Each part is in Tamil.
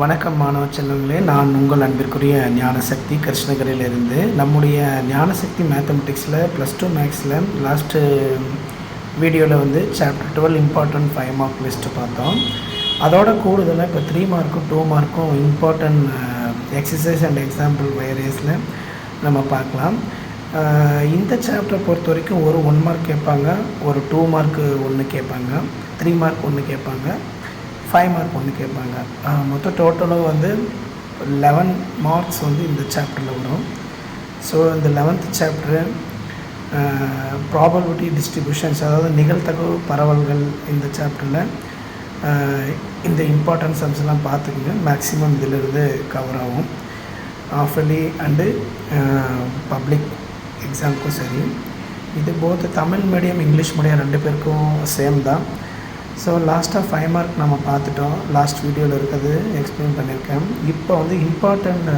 வணக்கம் மாணவ செல்வங்களே நான் உங்கள் அன்பிற்குரிய ஞானசக்தி கிருஷ்ணகிரியிலிருந்து. நம்முடைய ஞானசக்தி மேத்தமெட்டிக்ஸில் ப்ளஸ் டூ மேக்ஸில் லாஸ்ட்டு வீடியோவில் வந்து chapter twelve important five mark list பார்த்தோம். அதோட கூடுதலாக இப்போ த்ரீ மார்க்கும் டூ மார்க்கும் இம்பார்ட்டன்ட் எக்ஸசைஸ் அண்ட் எக்ஸாம்பிள் வேரியஸில் நம்ம பார்க்கலாம். Uh, இந்த சாப்டரை பொறுத்த வரைக்கும் ஒரு ஒன் மார்க் கேட்பாங்க ஒரு டூ மார்க்கு ஒன்று கேட்பாங்க த்ரீ மார்க் ஒன்று கேட்பாங்க. ஃபைவ் மார்க் ஒன்று கேட்பாங்க. மொத்தம் டோட்டலாக வந்து லெவன் மார்க்ஸ் வந்து இந்த சாப்டரில் வரும். ஸோ இந்த லெவன்த் சாப்டரு ப்ராபபிலிட்டி டிஸ்ட்ரிபியூஷன்ஸ் அதாவது நிகழ்த்தகவு பரவல்கள் இந்த சாப்டரில் இந்த இம்பார்ட்டன்ட் சம்ஸ்லாம் பார்த்துக்கங்க. மேக்ஸிமம் இதிலிருந்து கவர் ஆகும். ஆஃபலி அண்டு பப்ளிக் எக்ஸாமுக்கும் சரி. இது both Tamil medium English medium ரெண்டு பேருக்கும் சேம் தான். ஸோ லாஸ்ட்டாக ஃபைவ் மார்க் நம்ம பார்த்துட்டோம். லாஸ்ட் வீடியோவில் இருக்கிறது எக்ஸ்பிளைன் பண்ணியிருக்கேன். இப்போ வந்து இம்பார்ட்டண்ட்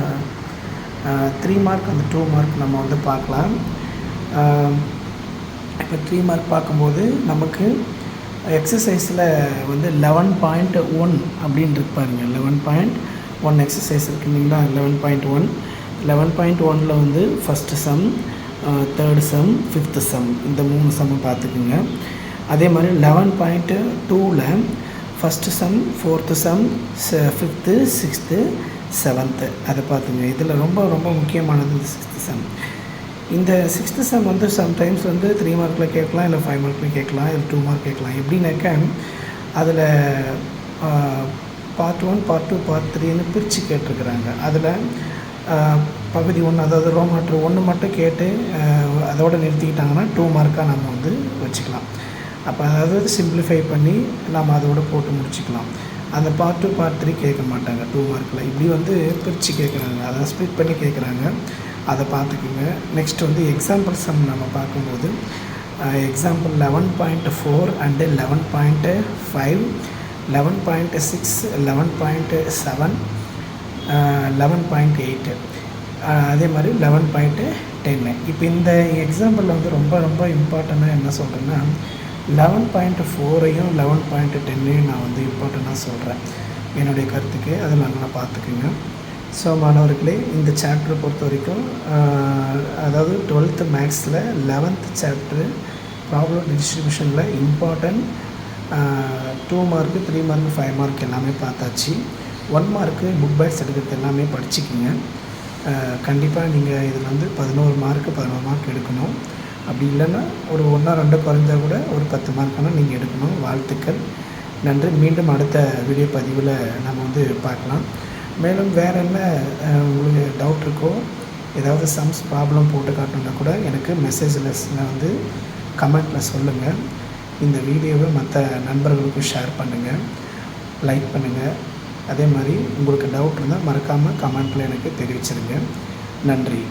த்ரீ மார்க் அந்த டூ மார்க் நம்ம வந்து பார்க்கலாம். Um, இப்போ த்ரீ மார்க் பார்க்கும்போது நமக்கு எக்ஸசைஸில் வந்து லெவன் பாயிண்ட் ஒன் அப்படின்னு இருப்பாருங்க பாருங்க. லெவன் பாயிண்ட் ஒன் எக்ஸசைஸ் இருக்கு இல்லைங்களா? Eleven point one eleven point ஒனில் வந்து first sum third sum fifth sum இந்த மூணு சம்மை பார்த்துக்குங்க. அதே மாதிரி லெவன் பாயிண்ட்டு டூவில் first sum fourth sum fifth sixth seventh அதை பார்த்துங்க இதில் ரொம்ப ரொம்ப முக்கியமானது இந்த சிக்ஸ்த்து சம் இந்த சிக்ஸ்த்து சம் வந்து சம்டைம்ஸ் வந்து த்ரீ மார்க்கில் கேட்கலாம் இல்லை ஃபைவ் மார்க்கில் கேட்கலாம் இல்லை டூ மார்க் கேட்கலாம். எப்படின்னாக்க அதில் part one part two part த்ரீன்னு பிரித்து கேட்டிருக்கிறாங்க. அதில் பகுதி ஒன்று அதாவது ரோமாட்டர் ஒன்று மட்டும் கேட்டு அதோடு நிறுத்திக்கிட்டாங்கன்னா டூ மார்க்காக நம்ம வந்து வச்சுக்கலாம். அப்போ அதாவது சிம்பிளிஃபை பண்ணி நம்ம அதோட போட்டு முடிச்சுக்கலாம். அந்த பார்ட் டூ பார்ட் த்ரீ கேட்க மாட்டாங்க. டூ மார்க்கில் இப்படி வந்து பிரித்து கேட்குறாங்க. அதை ஸ்பிட் பண்ணி கேட்குறாங்க. அதை பார்த்துக்குங்க. நெக்ஸ்ட் வந்து எக்ஸாம்பிள் சம் நம்ம பார்க்கும்போது example eleven point four and eleven point five eleven point six eleven point seven eleven point eight அதே மாதிரி லெவன் பாயிண்ட்டு டென்னு இப்போ இந்த எக்ஸாம்பிளில் வந்து ரொம்ப ரொம்ப இம்பார்ட்டண்ட்டாக என்ன சொல்கிறேன்னா லெவன் பாயிண்ட் ஃபோரையும் லெவன் பாயிண்ட் டென்னையும் நான் வந்து இம்பார்ட்டண்ட்டாக சொல்கிறேன் என்னுடைய கருத்துக்கு அதை நல்லா பார்த்துக்குங்க. ஸோ மாணவர்களே இந்த சாப்டரை பொறுத்த வரைக்கும் அதாவது டுவெல்த்து மேக்ஸில் eleventh chapter problem டிஸ்ட்ரிபியூஷனில் important two mark three mark five mark எல்லாமே பார்த்தாச்சு. ஒன் மார்க்கு புக் பேக்ஸ் எடுக்கிறது எல்லாமே படிச்சுக்கிங்க. கண்டிப்பாக நீங்கள் இதில் வந்து பதினோரு மார்க்கு பதினோரு மார்க் எடுக்கணும். அப்படி இல்லைன்னா ஒரு ஒன்றா ரெண்டோ குறைஞ்சா கூட ஒரு பத்து மார்க்கான நீங்கள் எடுக்கணும். வாழ்த்துக்கள். நன்றி. மீண்டும் அடுத்த வீடியோ பதிவில் நம்ம வந்து பார்க்கலாம். மேலும் வேறு என்ன உங்களுக்கு டவுட் இருக்கோ ஏதாவது சம்ஸ் ப்ராப்ளம் போட்டு காட்டணுன்னா கூட எனக்கு மெசேஜில் வந்து கமெண்ட்டில் சொல்லுங்கள் இந்த வீடியோவை மற்ற நண்பர்களுக்கும் ஷேர் பண்ணுங்கள் லைக் பண்ணுங்கள் அதே மாதிரி உங்களுக்கு டவுட் இருந்தால் மறக்காமல் கமெண்ட்டில் எனக்கு தெரிவிச்சிருங்க. நன்றி.